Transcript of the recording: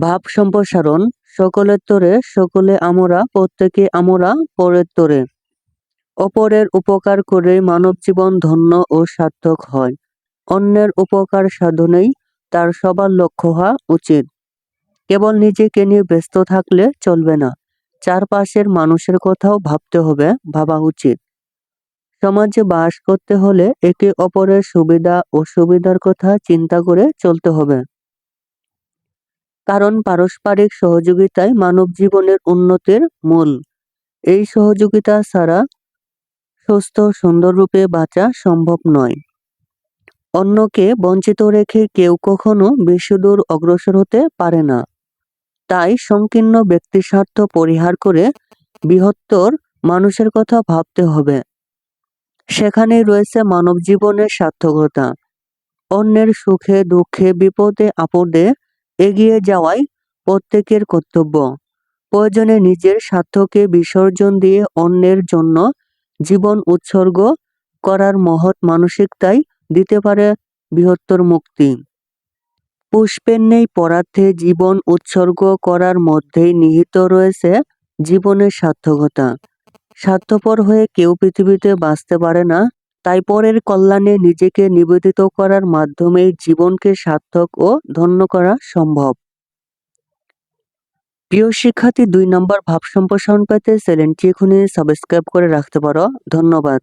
ভাব সম্প্রসারণ, সকলের তরে, সকলে আমরা, প্রত্যেকে আমরা, পরের তরে। অপরের উপকার করে মানব জীবন ধন্য ও সার্থক হয়। অন্যের উপকার সাধনেই তার সবার লক্ষ্য হওয়া উচিত। কেবল নিজেকে নিয়ে ব্যস্ত থাকলে চলবে না। চারপাশের মানুষের কথাও ভাবতে হবে, ভাবা উচিত। সমাজে বাস করতে হলে একে অপরের সুবিধা ও সুবিধার কথা চিন্তা করে চলতে হবে। কারণ পারস্পরিক সহযোগিতাই মানব জীবনের উন্নতির মূল। এই সহযোগিতা ছাড়া সুস্থ সুন্দররূপে বাঁচা সম্ভব নয়। অন্যকে বঞ্চিত রেখে কেউ কখনো বেশিদূর অগ্রসর হতে পারে না। তাই সংকীর্ণ ব্যক্তিস্বার্থ পরিহার করে বৃহত্তর মানুষের কথা ভাবতে হবে। সেখানেই রয়েছে মানব জীবনের সার্থকতা। অন্যের সুখে, দুঃখে, বিপদে, আপদে এগিয়ে যাওয়াই প্রত্যেকের কর্তব্য। প্রয়োজনে নিজের স্বার্থকে বিসর্জন দিয়ে অন্যের জন্য জীবন উৎসর্গ করার মহৎ মানসিকতাই দিতে পারে বৃহত্তর মুক্তি। পুষ্পের নেই পরার্থে জীবন উৎসর্গ করার মধ্যেই নিহিত রয়েছে জীবনের সার্থকতা। স্বার্থপর হয়ে কেউ পৃথিবীতে বাঁচতে পারে না তাই পরের কল্যাণে নিজেকে নিবেদিত করার মাধ্যমে জীবনকে সার্থক ও ধন্য করা সম্ভব। প্রিয় শিক্ষার্থী, দুই নম্বর ভাব সম্প্রসারণ পেতে চ্যানেলটি এখনই সাবস্ক্রাইব করে রাখতে পারো। ধন্যবাদ।